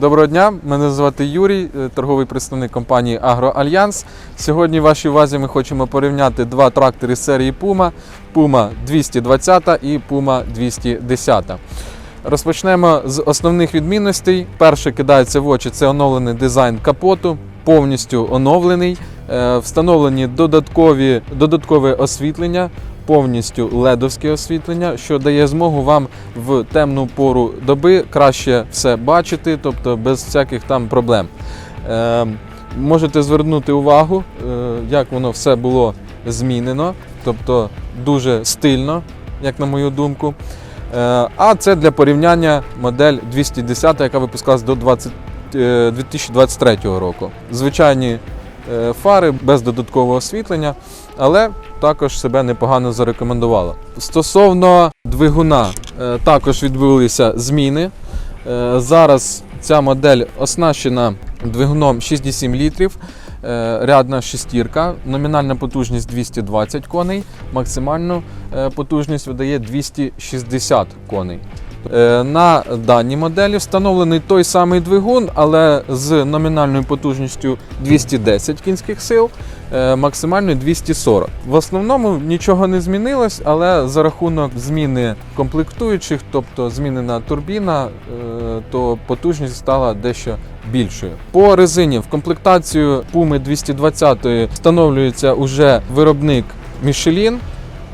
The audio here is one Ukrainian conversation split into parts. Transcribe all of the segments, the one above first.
Доброго дня, мене звати Юрій, е, торговий представник компанії Агроальянс. Сьогодні в вашій увазі ми хочемо порівняти два трактори серії Puma Puma 220 і Puma 210. Розпочнемо з основних відмінностей. Перше кидається в очі це оновлений дизайн капоту, повністю оновлений. Е, Встановлені додаткові, додаткове освітлення, повністю ледовське освітлення, що дає змогу вам в темну пору доби краще все бачити, тобто без всяких там проблем. Е, можете звернути увагу, е, як воно все було змінено, тобто дуже стильно, як на мою думку. Е, а це для порівняння модель 210, яка випускалась до 20, е, 2023 року. Звичайні е, фари без додаткового освітлення, але також себе непогано зарекомендувала. Стосовно двигуна, е, також відбулися зміни. Е, Зараз ця модель оснащена двигуном 6,7 літрів, е, рядна шестірка, номінальна потужність 220 коней, максимальну потужність видає 260 коней. Е, На даній моделі встановлений той самий двигун, але з номінальною потужністю 210 кінських сил, е, максимальною 240. В основному нічого не змінилось, але за рахунок зміни комплектуючих, тобто змінена турбіна, е, то потужність стала дещо більшою. По резині в комплектацію Puma 220 встановлюється уже виробник Michelin,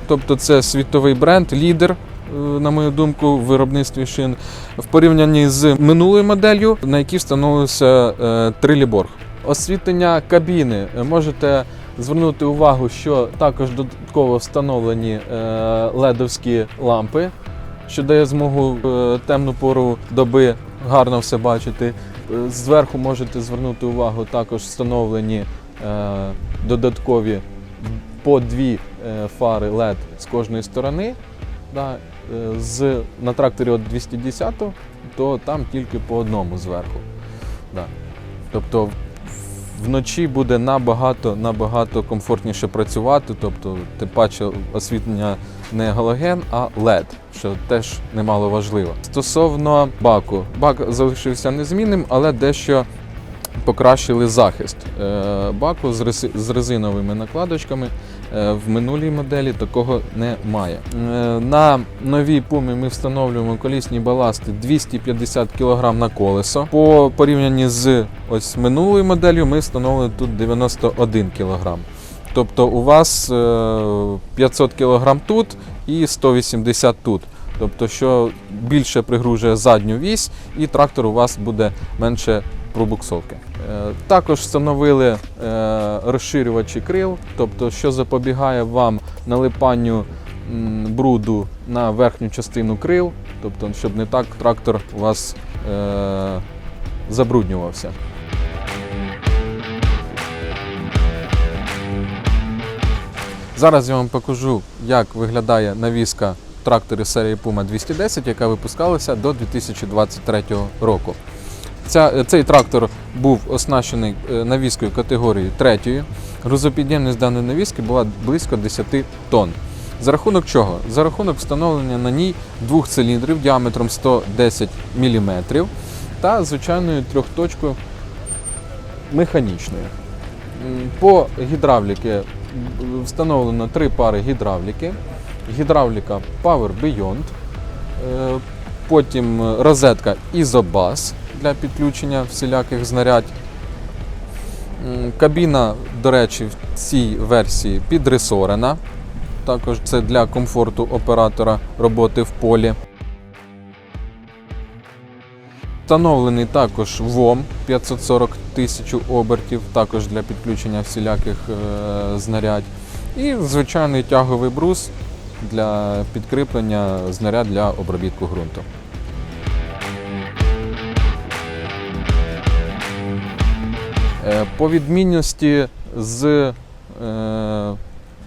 тобто це світовий бренд, лідер. Е, На мою думку, в виробництві шин в порівнянні з минулою моделлю, на якій встановився е, триліборг. Освітлення кабіни Е, можете звернути увагу, що також додатково встановлені ледовські лампи, що дає змогу в темну пору доби гарно все бачити. Зверху можете звернути увагу, також встановлені додаткові по дві фари LED з кожної сторони. Е, з, на тракторі от 210, то там тільки по одному зверху. Да. Тобто вночі буде набагато, набагато комфортніше працювати, тобто тим паче освітлення не галоген, а LED, що теж немало важливо. Стосовно баку, бак залишився незмінним, але дещо покращили захист е, баку з резиновими накладочками. Е, В минулій моделі такого немає. Е, На новій пумі ми встановлюємо колісні баласти 250 кг на колесо. По порівнянні з ось минулою моделлю ми встановили тут 91 кг. Тобто у вас е, 500 кг тут і 180 тут. Тобто, що більше пригружує задню вісь, і трактор у вас буде менше пробуксовки. Е, Також встановили е, розширювачі крил, тобто, що запобігає вам налипанню бруду на верхню частину крил, тобто, щоб не так трактор у вас е, забруднювався. Зараз я вам покажу, як виглядає навіска тракторів серії Puma 210, яка випускалася до 2023 року. Ця, цей трактор був оснащений е, навіскою категорії 3. Грузопідємність даної навіски була близько 10 тонн. За рахунок чого? За рахунок встановлення на ній двох циліндрів діаметром 110 мм та звичайною трьохточкою механічною. По гідравліки встановлено три пари гідравліки. Гідравліка Power Beyond, е, потім розетка Isobus для підключення всіляких знарядь. Кабіна, до речі, в цій версії підресорена. Також це для комфорту оператора роботи в полі. Встановлений також ВОМ 540 тисяч обертів, також для підключення всіляких е, знарядь. І звичайний тяговий брус для підкріплення знаряд для обробітку ґрунту. По відмінності з е,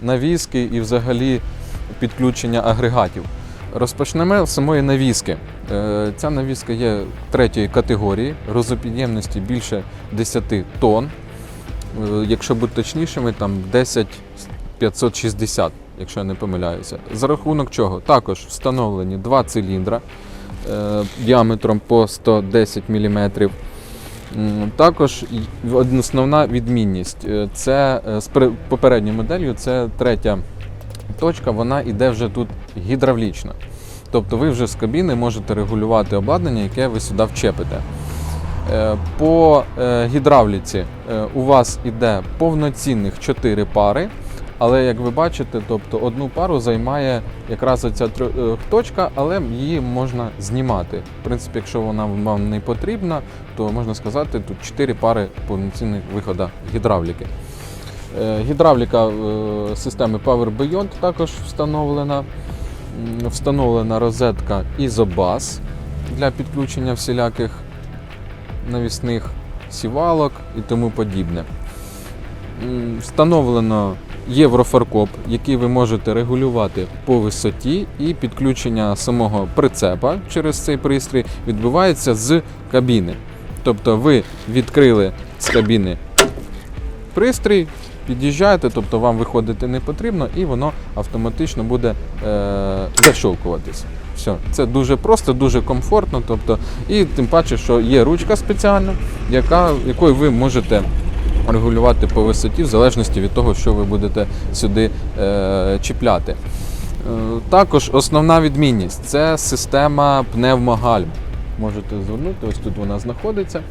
навіски і взагалі підключення агрегатів. Розпочнемо з самої навіски. Е, Ця навіска є третьої категорії, розопідємності більше 10 тонн. Е, Якщо бути точнішими, там 10 560, якщо я не помиляюся. За рахунок чого? Також встановлені два циліндра е, діаметром по 110 мм. Також основна відмінність е, це е, з попередньою моделлю, це третя точка, вона йде вже тут гідравлічна. Тобто ви вже з кабіни можете регулювати обладнання, яке ви сюди вчепите. Е, По гідравліці у вас іде повноцінних 4 пари, але як ви бачите, тобто одну пару займає якраз оця е, точка, але її можна знімати. В принципі, якщо вона вам не потрібна, то можна сказати, тут 4 пари повноцінних виходу гідравліки. Е, Гідравліка е, системи Power Beyond також встановлена. Встановлена розетка Isobus для підключення всіляких навісних сівалок і тому подібне. Встановлено єврофаркоп, який ви можете регулювати по висоті, і підключення самого прицепа через цей пристрій відбувається з кабіни. Тобто ви відкрили з кабіни пристрій, під'їжджаєте, тобто вам виходити не потрібно, і воно автоматично буде е, защолкуватись. Все, це дуже просто, дуже комфортно. Тобто, і тим паче, що є ручка спеціальна, яка, якою ви можете регулювати по висоті, в залежності від того, що ви будете сюди е, чіпляти. Е, також основна відмінність це система пневмогальм. Можете звернути, ось тут вона знаходиться.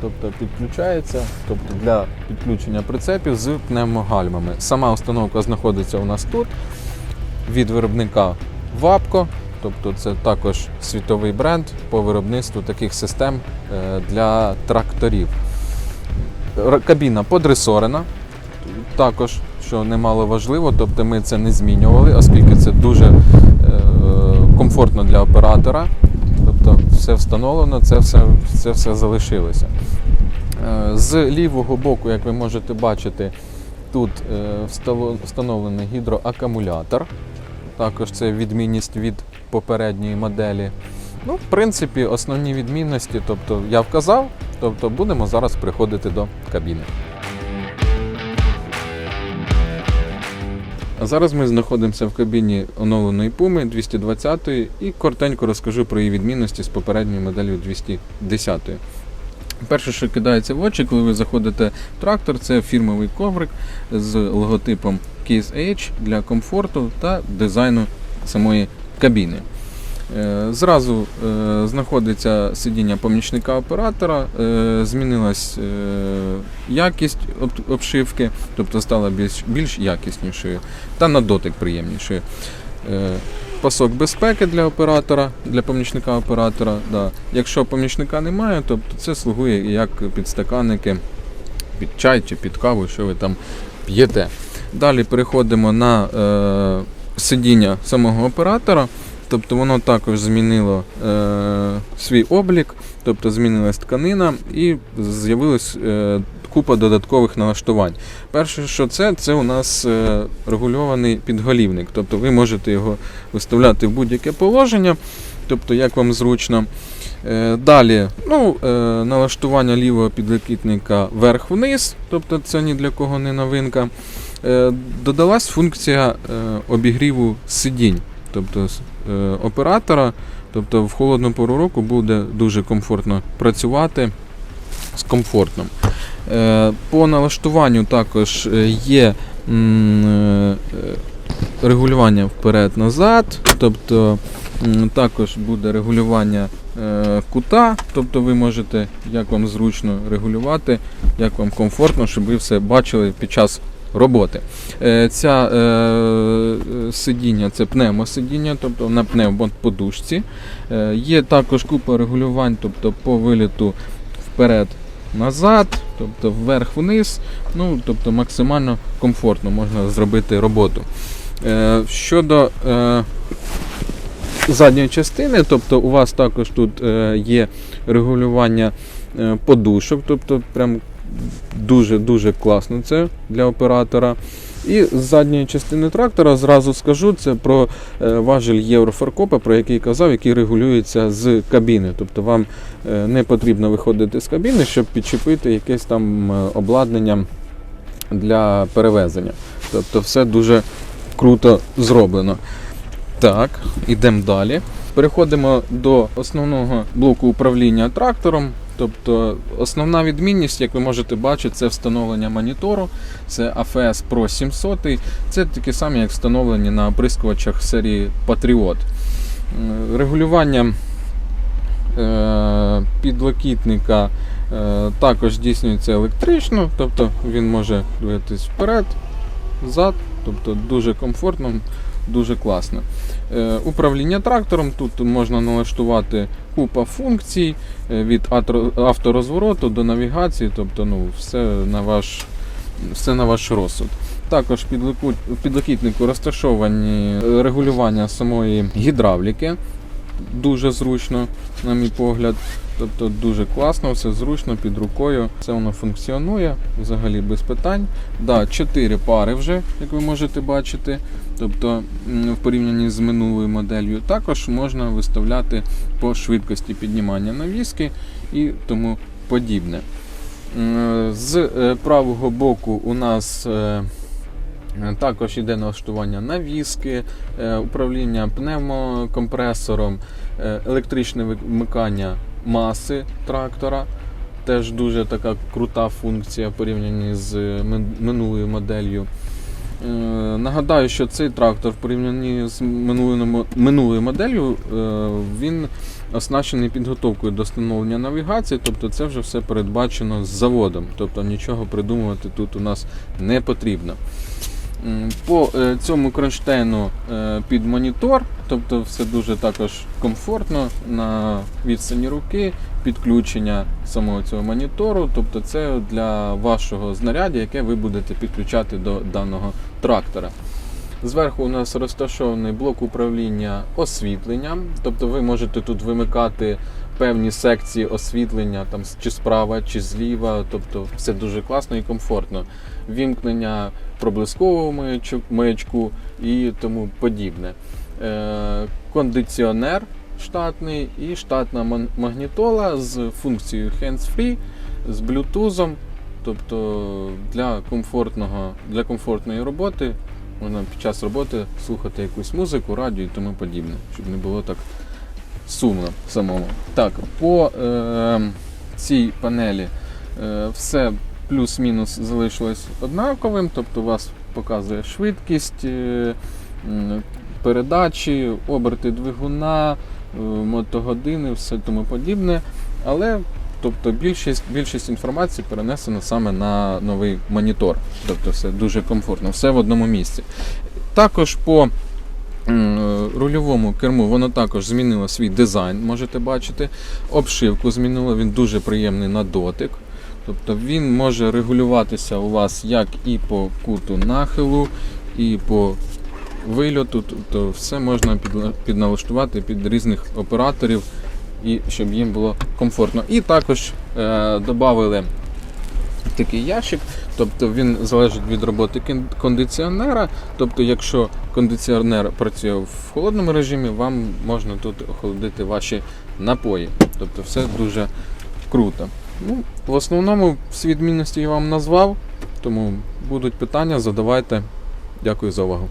Тобто підключається тобто для підключення прицепів з пневмогальмами. Сама установка знаходиться у нас тут від виробника Вапко. Тобто це також світовий бренд по виробництву таких систем е, для тракторів. Кабіна подресорена, також, що немало важливо, тобто ми це не змінювали, оскільки це дуже е, комфортно для оператора. Тобто все встановлено, це все, це все залишилося. Е, З лівого боку, як ви можете бачити, тут е, встановлений гідроакумулятор. Також це відмінність від попередньої моделі. Ну, в принципі, основні відмінності, тобто я вказав, тобто будемо зараз приходити до кабіни. А зараз ми знаходимося в кабіні оновленої Puma 220 і коротенько розкажу про її відмінності з попередньою моделлю 210. Перше, що кидається в очі, коли ви заходите в трактор, це фірмовий коврик з логотипом Case H для комфорту та дизайну самої кабіни. Е, Зразу е, знаходиться сидіння помічника оператора, е, змінилась якість обшивки, тобто стала більш, більш якіснішою та на дотик приємнішою. Пасок безпеки для оператора, для помічника оператора. Да. Якщо помічника немає, тобто це слугує як підстаканники під чай чи під каву, що ви там п'єте. Далі переходимо на е, сидіння самого оператора. Тобто воно також змінило е, свій облік, тобто змінилась тканина і з'явилась е, купа додаткових налаштувань. Перше, що це, це у нас е, регульований підголівник. Тобто ви можете його виставляти в будь-яке положення, тобто як вам зручно. Е, Далі ну, е, налаштування лівого підлокітника вверх-вниз, тобто це ні для кого не новинка. Е, Додалась функція е, обігріву сидінь, тобто оператора. Тобто в холодну пору року буде дуже комфортно працювати з комфортом. Е, По налаштуванню також е, є е, е, регулювання вперед-назад, тобто також буде регулювання е, кута, тобто ви можете, як вам зручно регулювати, як вам комфортно, щоб ви все бачили під час роботи. Е, Ця е, сидіння це пневмосидіння, тобто на пневмоподушці. Е, Є також купа регулювань, тобто по виліту вперед. Назад, тобто вверх-вниз, ну тобто максимально комфортно можна зробити роботу. Е, щодо е, задньої частини, тобто у вас також тут е, є регулювання подушок, тобто прям дуже-дуже класно це для оператора. І з задньої частини трактора зразу скажу це про е, важель єврофаркопа, про який казав, який регулюється з кабіни. Тобто вам е, не потрібно виходити з кабіни, щоб підчепити якесь там е, обладнання для перевезення. Тобто все дуже круто зроблено. Так, ідемо далі. Переходимо до основного блоку управління трактором. Тобто основна відмінність, як ви можете бачити, це встановлення монітору. Це AFS Pro 700. Це такі самі, як встановлені на оприскувачах серії Patriot. Регулювання е, підлокітника е, також здійснюється електрично, тобто він може дивитись вперед, взад, тобто дуже комфортно, дуже класно. Е, Управління трактором тут можна налаштувати купа функцій е, від авторозвороту до навігації, тобто ну, все на ваш, все на ваш розсуд. Також під підлокітнику розташовані е, регулювання самої гідравліки. Дуже зручно, на мій погляд. Тобто дуже класно, все зручно під рукою. Це воно функціонує взагалі без питань. Да, 4 пари вже, як ви можете бачити. Тобто в порівнянні з минулою моделлю. Також можна виставляти по швидкості піднімання навіски і тому подібне. З е, правого боку у нас е, Також йде налаштування навіски, е, управління пневмокомпресором, е, електричне вмикання маси трактора. Теж дуже така крута функція порівнянні з минулою моделлю. Е, Нагадаю, що цей трактор в порівнянні з минулою, минулою моделлю е, він оснащений підготовкою до встановлення навігації, тобто це вже все передбачено з заводом, тобто нічого придумувати тут у нас не потрібно. По е, цьому кронштейну е, під монітор, тобто все дуже також комфортно на відстані руки, підключення самого цього монітору, тобто це для вашого знаряддя, яке ви будете підключати до даного трактора. Зверху у нас розташований блок управління освітленням, тобто ви можете тут вимикати певні секції освітлення, там чи справа, чи зліва, тобто все дуже класно і комфортно. Вімкнення проблискового маячку і тому подібне. Е, кондиціонер штатний і штатна магнітола з функцією hands-free, з блютузом. Тобто для, комфортного, для комфортної роботи можна під час роботи слухати якусь музику, радіо і тому подібне, щоб не було так сумно самому. Так, по е, цій панелі е, все плюс-мінус залишилось однаковим, тобто у вас показує швидкість, е, передачі, оберти двигуна, е, мотогодини, все тому подібне. Але тобто, більшість, більшість інформації перенесено саме на новий монітор. Тобто все дуже комфортно, все в одному місці. Також по рульовому керму воно також змінило свій дизайн, можете бачити. Обшивку змінило, він дуже приємний на дотик. Тобто він може регулюватися у вас як і по куту нахилу, і по вильоту. Тобто все можна підналаштувати під різних операторів, і щоб їм було комфортно. І також е, додали такий ящик, тобто він залежить від роботи кондиціонера. Тобто, якщо кондиціонер працює в холодному режимі, вам можна тут охолодити ваші напої. Тобто все дуже круто. Ну, в основному всі відмінності я вам назвав, тому будуть питання, задавайте. Дякую за увагу.